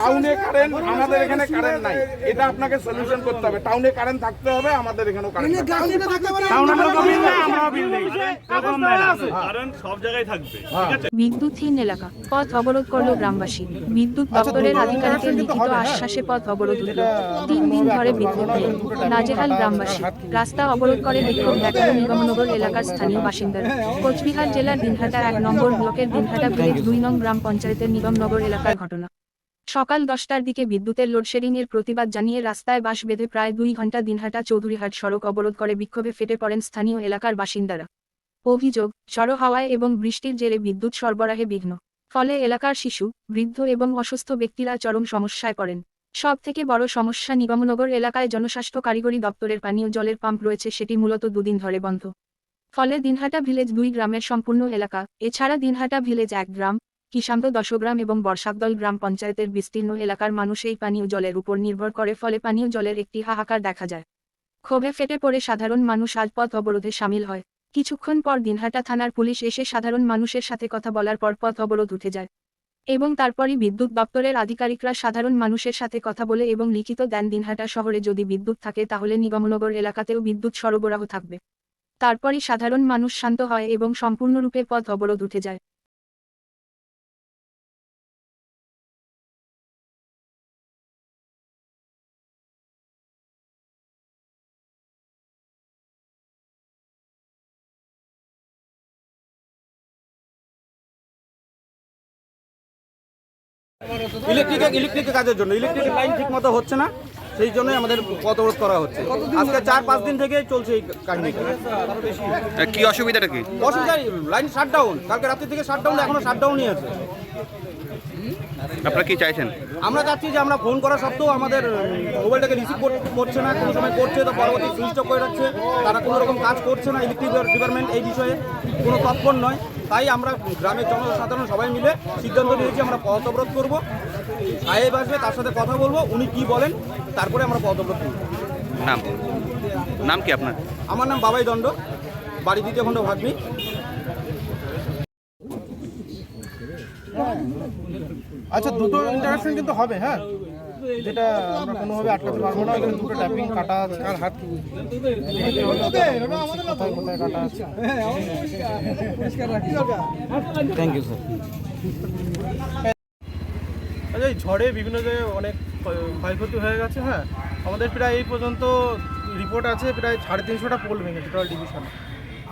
টাউনে কারেন্ট আমাদের এখানে কারেন্ট নাই। এটা আপনাকে সলিউশন করতে হবে। টাউনে কারেন্ট থাকতে হবে আমাদের এখানেও কারেন্ট কারণ সব জায়গায় থাকবে ঠিক আছে? বিদ্যুৎহীন এলাকা পথ অবরোধ করল গ্রামবাসী। বিদ্যুৎ দপ্তরের আধিকারিকের লিখিত আশ্বাসে পথ অবরোধ উঠল। তিন দিন ধরে বিদ্যুৎ নেই। নাজেহাল গ্রামবাসী রাস্তা অবরোধ করে বিক্ষোভ দেখাল নিগমনগর এলাকার স্থানীয় বাসিন্দারা। কোচবিহার জেলার দিনহাটা এক নম্বর ব্লকের দিনহাটা ভিলেজ দুই নং গ্রাম পঞ্চায়েতের নিগমনগর এলাকার ঘটনা। সকাল দশটার দিকে বিদ্যুতের লোডশেডিং এর প্রতিবাদ জানিয়ে রাস্তায় বাস বেঁধে প্রায় দুই ঘণ্টা দিনহাটা চৌধুরীহাট সড়ক অবরোধ করে বিক্ষোভে ফেটে পড়েন স্থানীয় এলাকার বাসিন্দারা। অভিযোগ ঝড়ো হাওয়ায় এবং বৃষ্টির জেরে বিদ্যুৎ সরবরাহে বিঘ্ন। ফলে এলাকার শিশু, বৃদ্ধ এবং অসুস্থ ব্যক্তিরা চরম সমস্যায় পড়েন। সব থেকে বড় সমস্যা নিগমনগর এলাকায় জনস্বাস্থ্য কারিগরি দপ্তরের পানীয় জলের পাম্প রয়েছে সেটি মূলত দুদিন ধরে বন্ধ। ফলে দিনহাটা ভিলেজ দুই গ্রামের সম্পূর্ণ এলাকা, এছাড়া দিনহাটা ভিলেজ এক গ্রাম কিষান্ত দশগ্রাম এবং বর্ষাকদল গ্রাম পঞ্চায়েতের বিস্তীর্ণ এলাকার মানুষ এই পানীয় জলের উপর নির্ভর করে, ফলে পানীয় জলের একটি হাহাকার দেখা যায়। ক্ষোভে ফেটে পড়ে সাধারণ মানুষ আজ পথ অবরোধে সামিল হয়। কিছুক্ষণ পর দিনহাটা থানার পুলিশ এসে সাধারণ মানুষের সাথে কথা বলার পর পথ অবরোধ উঠে যায়। এবং তারপরই বিদ্যুৎ দপ্তরের আধিকারিকরা সাধারণ মানুষের সাথে কথা বলে এবং লিখিত দেন, দিনহাটা শহরে যদি বিদ্যুৎ থাকে তাহলে নিগমনগর এলাকাতেও বিদ্যুৎ সরবরাহ থাকবে। তারপরই সাধারণ মানুষ শান্ত হয় এবং সম্পূর্ণরূপে পথ অবরোধ উঠে যায়। ইলেকট্রিক ইলেকট্রিকের কাজের জন্য। ইলেকট্রিক লাইন ঠিক মতো হচ্ছে না। সেই জন্যই আমাদের পথ অবরোধ করা হচ্ছে। আজকে চার পাঁচ দিন থেকে চলছে এই কাহিনী। কি অসুবিধাটা কি? অসুবিধা লাইন শাটডাউন কালকে রাত্রি থেকে শাটডাউন এখনও শাটডাউনই আছে। আপনারা কি চাইছেন? আমরা চাচ্ছি যে আমরা ফোন করা সত্ত্বেও আমাদের মোবাইলটাকে রিসিভ করছে না কোনো সময় করছে তো পরবর্তী সুইচ অফ করে রাখছে। তারা কোনো রকম কাজ করছে না ইলেকট্রিক ডিপার্টমেন্ট এই বিষয়ে কোনো তৎপর নয়। তাই আমরা গ্রামের জনসাধারণ সবাই মিলে সিদ্ধান্ত নিয়েছি আমরা পথ অবরোধ করব। সাহেব আসবে তার সাথে কথা বলব উনি কি বলেন তারপরে আমরা অবরোধ নাম নাম কি আপনার? আমার নাম বাবাই দণ্ড বাড়ি দ্বিতীয় খণ্ড ভাগ্নি। আচ্ছা দুটো ইন্টারাকশন কিন্তু হবে হ্যাঁ? যেটা আমরা কোনোভাবে আটকাতে পারব না এখানে দুটো ট্যাপিং কাটা আছে কার হাত কোথায় কোথায় কাটা আছে থ্যাংক ইউ স্যার এই ঝড়ে বিভিন্ন জায়গায় অনেক ক্ষয়- ক্ষয়ক্ষতি হয়ে গেছে হ্যাঁ। আমাদের প্রায় এই পর্যন্ত রিপোর্ট আছে প্রায় সাড়ে তিনশোটা পোল ভেঙেছে টোটাল ডিভিশন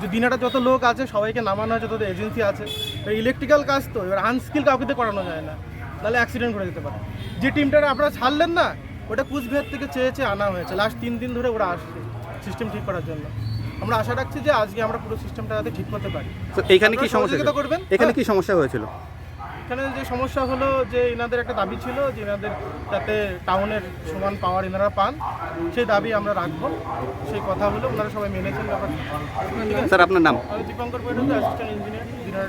যে দিনাটা যত লোক আছে সবাইকে নামানো আছে যত এজেন্সি আছে। ইলেকট্রিক্যাল কাজ তো এবার আনস্কিল কাউকে দিয়ে করানো যায় না নাহলে অ্যাক্সিডেন্ট করে যেতে পারে। যে টিমটা আপনারা ছাড়লেন না ওটা কুচবিহার থেকে চেয়ে চেয়ে আনা হয়েছে। লাস্ট তিন দিন ধরে ওরা আসছে সিস্টেম ঠিক করার জন্য। আমরা আশা রাখছি যে আজকে আমরা পুরো সিস্টেমটা যাতে ঠিক করতে পারি। তো এইখানে কি সমস্যা করবেন এখানে হ্যাঁ। কি সমস্যা হয়েছিল? এখানে যে সমস্যা হলো যে এনাদের একটা দাবি ছিল যে এনাদের যাতে টাউনের সমান পাওয়ার এনারা পান সেই দাবি আমরা রাখব। সেই কথা হলো ওনারা সবাই মেনেছেন ব্যাপারটা। স্যার আপনার নাম? আমি দীপঙ্কর বৈঠক অ্যাসিস্ট্যান্ট ইঞ্জিনিয়ার